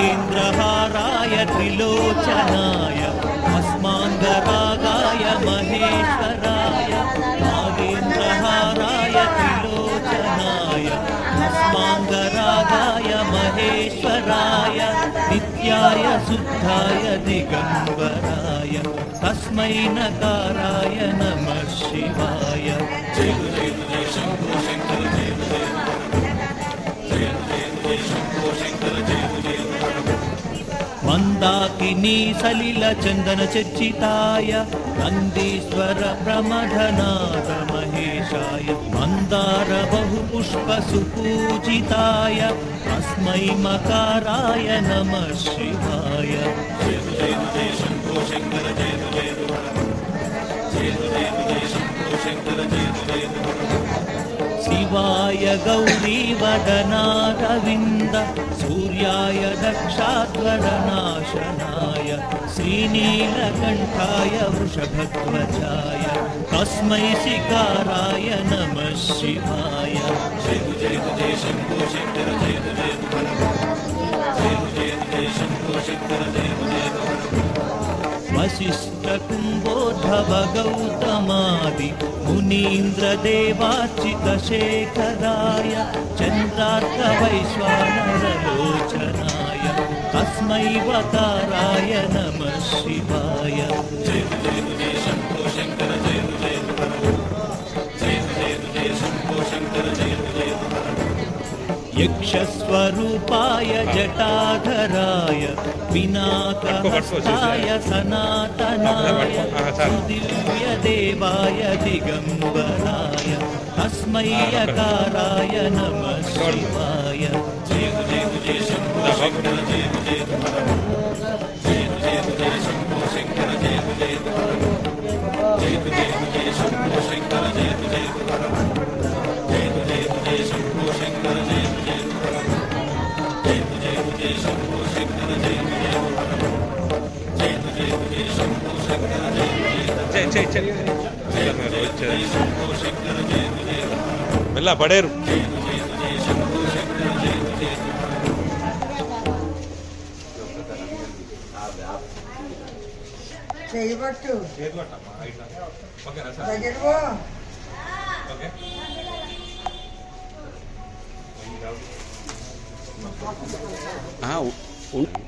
नागेन्द्रहाराय त्रिलोचनाय अस्माङ्गरागाय महेश्वराय नागेन्द्रहाराय त्रिलोचनाय अस्माङ्गरागाय महेश्वराय नित्याय शुद्धाय दिगम्बराय తస్మై నకారాయ నమ శివాయ మందాకిని సలిల చందన చర్చితాయ నందీశ్వర ప్రమధనాథ మహేశాయ. మందార బహు పుష్ప సుపూజితాయ తస్మై మకారాయ నమ శివాయ శంకర జయ शिवाय गौरीवदनारविन्द सूर्याय दक्षाद्वदनाशनाय श्रीनीलकण्ठाय वृषभध्वजाय तस्मै शिकाराय नमः शिवाय जय जय जय शङ्कर जय जय जय वसिष्ठकुम्भोद्धव गौतमादि मुनीन्द्रदेवार्चितशेखराय चन्द्रार्कवैश्वानरलोचनाय तस्मै वकाराय नमः शिवाय यक्षस्वरूपाय जटाधराय पिनाकहस्ताय सनातनाय दिव्यदेवाय दिगम्बराय तस्मै यकाराय नमः शिवाय जय जय जय शम्भो शङ्कर जय जय जय जय जय शम्भो शङ्कर जय जय जय మెల్ల పడేరు. చేయబట్టు ఓకే.